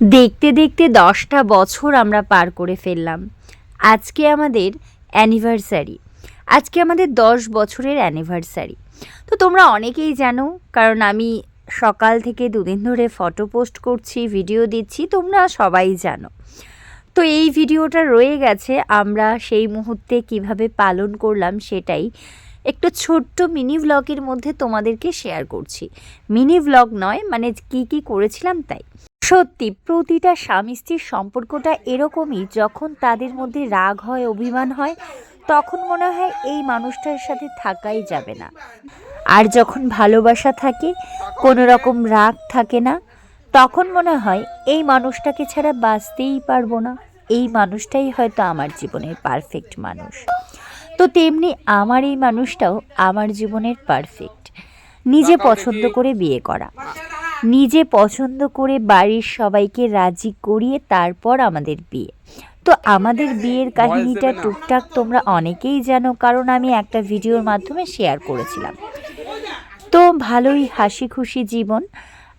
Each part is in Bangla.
দেখতে দেখতে দশটা বছর আমরা পার করে ফেললাম। আজকে আমাদের অ্যানিভার্সারি আজকে আমাদের দশ বছরের অ্যানিভার্সারি তো তোমরা অনেকেই জানো, কারণ আমি সকাল থেকে দুদিন ধরে ফটো পোস্ট করছি ভিডিও দিচ্ছি, তোমরা সবাই জানো। তো এই ভিডিওটা রয়ে গেছে, আমরা সেই মুহূর্তে কীভাবে পালন করলাম সেটাই একটু ছোট্ট মিনি ভ্লগের মধ্যে তোমাদেরকে শেয়ার করছি। মিনি ভ্লগ নয় মানে কি কি করেছিলাম তাই। সত্যি প্রতিটা স্বামী স্ত্রীর সম্পর্কটা এরকমই যখন তাদের মধ্যে রাগ হয় অভিমান হয় তখন মনে হয় এই মানুষটার সাথে থাকাই যাবে না। আর যখন ভালোবাসা থাকে কোনো রকম রাগ থাকে না তখন মনে হয় এই মানুষটাকে ছাড়া বাঁচতেই পারব না। এই মানুষটাই হয়তো আমার জীবনের পারফেক্ট মানুষ। তো তেমনি আমার এই মানুষটাও আমার জীবনের পারফেক্ট নিজে পছন্দ করে বিয়ে করা। নিজে পছন্দ করে বাড়ির সবাইকে রাজি করিয়ে তারপর আমাদের বিয়ে। তো আমাদের বিয়ের কাহিনীটা টুকটাক তোমরা অনেকেই জানো, কারণ আমি একটা ভিডিওর মাধ্যমে শেয়ার করেছিলাম। তো ভালোই হাসি খুশি জীবন।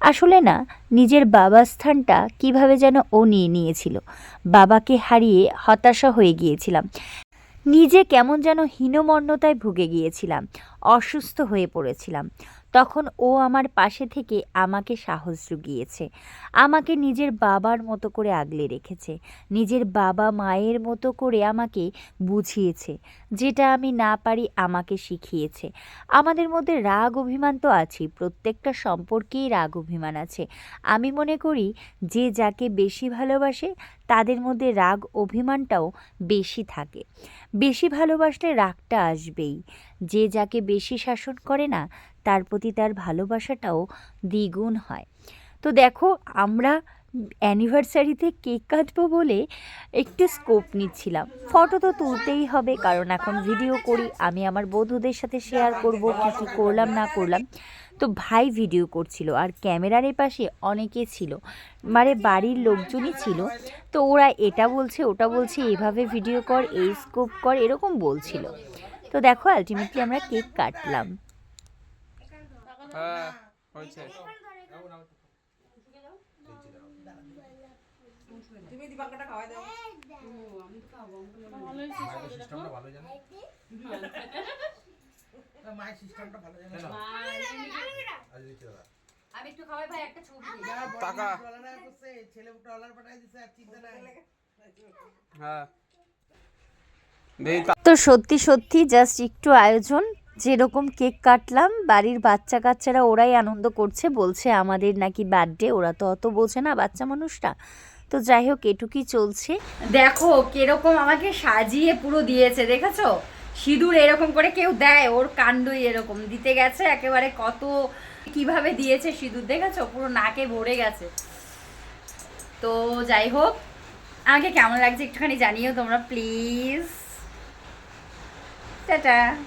আসলে না, নিজের বাবা স্থানটা কীভাবে যেন ও নিয়ে নিয়েছিল, বাবাকে হারিয়ে হতাশা হয়ে গিয়েছিলাম। নিজে কেমন যেন হীনমন্যতায় ভুগে গিয়েছিলাম, অসুস্থ হয়ে পড়েছিলাম। তখন ও আমার পাশে থেকে আমাকে সাহস জুগিয়েছে। আমাকে নিজের বাবার মতো করে আগলে রেখেছে। নিজের বাবা মায়ের মতো করে আমাকে বুঝিয়েছে। যেটা আমি না পারি আমাকে শিখিয়েছে। আমাদের মধ্যে রাগ অভিমান তো আছেই, প্রত্যেকটা সম্পর্কেই রাগ অভিমান আছে। আমি মনে করি যে যাকে বেশি ভালোবাসে, তাদের মধ্যে রাগ অভিমানটাও বেশি থাকে। বেশি ভালোবাসলে রাগটা আসবেই। যে যাকে বেশি শাসন করে না, তার প্রতি তার ভালোবাসাটাও দ্বিগুণ হয়। তো দেখো, আমরা অ্যানিভার্সারিতে কেক কাটবো বলে একটু স্কোপ নিচ্ছিলাম। ফটো তো তুলতেই হবে, কারণ এখন ভিডিও করি, আমি আমার বন্ধুদের সাথে শেয়ার করব, কী কী করলাম, না করলাম। তো ভাই ভিডিও করছিল, আর ক্যামেরার পাশে অনেকে ছিল মানে বাড়ির লোকজনই ছিল। তো ওরা এটা বলছে, ওটা বলছে এইভাবে ভিডিও কর, এই স্কোপ কর, এরকম বলছিল। তো দেখো আলটিমেটলি আমরা কেক কাটলাম। হ্যাঁ তুমি দীপাঙ্করটা খাওয়াই দাও। মায়ের সিস্টেমটা ভালো জানে? আমি একটু খাওয়াই ভাই একটা ছবি। টাকা। ছেলে ট্রলার পাঠাই দিছে আর চিন্তা নাই। হ্যাঁ। তো সত্যি সত্যি জাস্ট একটু আয়োজন যেরকম কেক কাটলাম বাড়ির বাচ্চা কাচ্চারা ওরাই আনন্দ করছে বলছে আমাদের নাকি বার্থডে ওরা তো অত বোঝে না বাচ্চা মানুষটা। তো যাই হোক এটুকুই চলছে। দেখো কীরকম আমাকে সাজিয়ে পুরো দিয়েছে দেখেছ? সিঁদুর এরকম করে কেউ দেয় ওর কাণ্ডই এরকম। দিতে গেছে একেবারে কত কীভাবে দিয়েছে সিঁদুর দেখেছ? পুরো নাকে ভরে গেছে। তো যাই হোক আমাকে কেমন লাগছে একটুখানি জানিও তোমরা প্লিজ 再眨